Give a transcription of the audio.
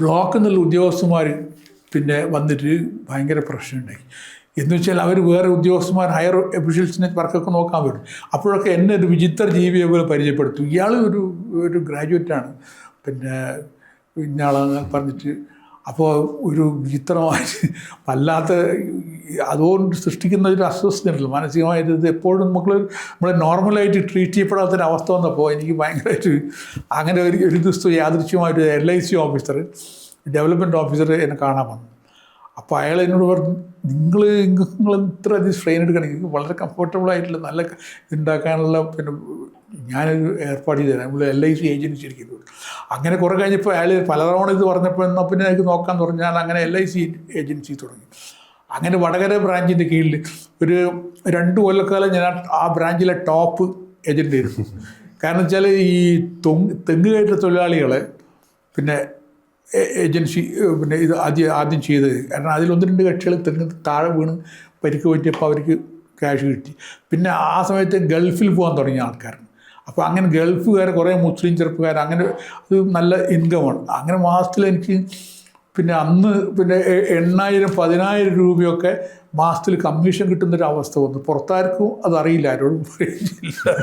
ബ്ലോക്കിൽ നിന്നുള്ള ഉദ്യോഗസ്ഥന്മാർ പിന്നെ വന്നിട്ട് ഭയങ്കര പ്രശ്നമുണ്ടായി. എന്ന് വെച്ചാൽ അവർ വേറെ ഉദ്യോഗസ്ഥന്മാർ ഹയർ ഒഫീഷ്യൽസിനെ വർക്കൊക്കെ നോക്കാൻ വരും അപ്പോഴൊക്കെ എന്നെ ഒരു വിചിത്ര ജീവിയെ പോലെ പരിചയപ്പെടുത്തും. ഇയാൾ ഒരു ഒരു ഗ്രാജുവേറ്റാണ് പിന്നെ ഇന്നയാളെന്ന് പറഞ്ഞിട്ട് അപ്പോൾ ഒരു വിചിത്രമായിട്ട് വല്ലാത്ത അതുകൊണ്ട് സൃഷ്ടിക്കുന്ന ഒരു അസ്വസ്ഥതയുണ്ടല്ലോ മാനസികമായിട്ട് ഇത് എപ്പോഴും നമ്മൾ നമ്മളെ നോർമലായിട്ട് ട്രീറ്റ് ചെയ്യപ്പെടാത്തൊരു അവസ്ഥ വന്നപ്പോൾ എനിക്ക് ഭയങ്കരമായിട്ട് അങ്ങനെ ഒരു ഒരു ദിവസം യാദൃശ്യമായിട്ട് L I C officer development officer എന്നെ കാണാൻ വന്നു. അപ്പോൾ അയാൾ എന്നോട് പറഞ്ഞു നിങ്ങൾ നിങ്ങൾ ഇത്ര അധികം സ്ട്രെയിൻ എടുക്കണം വളരെ കംഫർട്ടബിൾ ആയിട്ടുള്ള നല്ല ഇതുണ്ടാക്കാനുള്ള പിന്നെ ഞാനൊരു ഏർപ്പാട് ചെയ്തു തരാം. നമ്മൾ എൽ ഐ സി ഏജൻസി ഇരിക്കുന്നത് അങ്ങനെ കുറേ കഴിഞ്ഞപ്പോൾ അയാൾ പലതവണ ഇത് പറഞ്ഞപ്പോൾ എന്നാൽ പിന്നെ എനിക്ക് നോക്കാമെന്ന് പറഞ്ഞു ഞാൻ അങ്ങനെ എൽ ഐ സി ഏജൻസി തുടങ്ങി. അങ്ങനെ വടകര ബ്രാഞ്ചിന്റെ കീഴിൽ ഒരു രണ്ട് കൊല്ലക്കാലം ഞാൻ ആ- ബ്രാഞ്ചിലെ ടോപ്പ് ഏജന്റ് ആയിരുന്നു. കാരണം വെച്ചാൽ ഈ തൊങ് തെങ്ങ് കയറ്റ തൊഴിലാളികളെ പിന്നെ ഏജൻസി പിന്നെ ഇത് ആദ്യം ആദ്യം ചെയ്തത്. കാരണം അതിൽ ഒന്ന് രണ്ട് കക്ഷികൾ തെങ്ങ് താഴെ വീണ് പരിക്ക് പറ്റിയപ്പോൾ അവർക്ക് ക്യാഷ് കിട്ടി. പിന്നെ ആ സമയത്ത് ഗൾഫിൽ പോകാൻ തുടങ്ങിയ ആൾക്കാർ അപ്പോൾ അങ്ങനെ ഗൾഫുകാർ കുറേ മുസ്ലിം ചെറുപ്പക്കാർ അങ്ങനെ അത് നല്ല ഇൻകമാണ് അങ്ങനെ മാസത്തിൽ എനിക്ക് പിന്നെ അന്ന് പിന്നെ എണ്ണായിരം പതിനായിരം രൂപയൊക്കെ മാസത്തിൽ കമ്മീഷൻ കിട്ടുന്നൊരു അവസ്ഥ വന്നു. പുറത്താർക്കും അതറിയില്ല ആരോടും പറയില്ല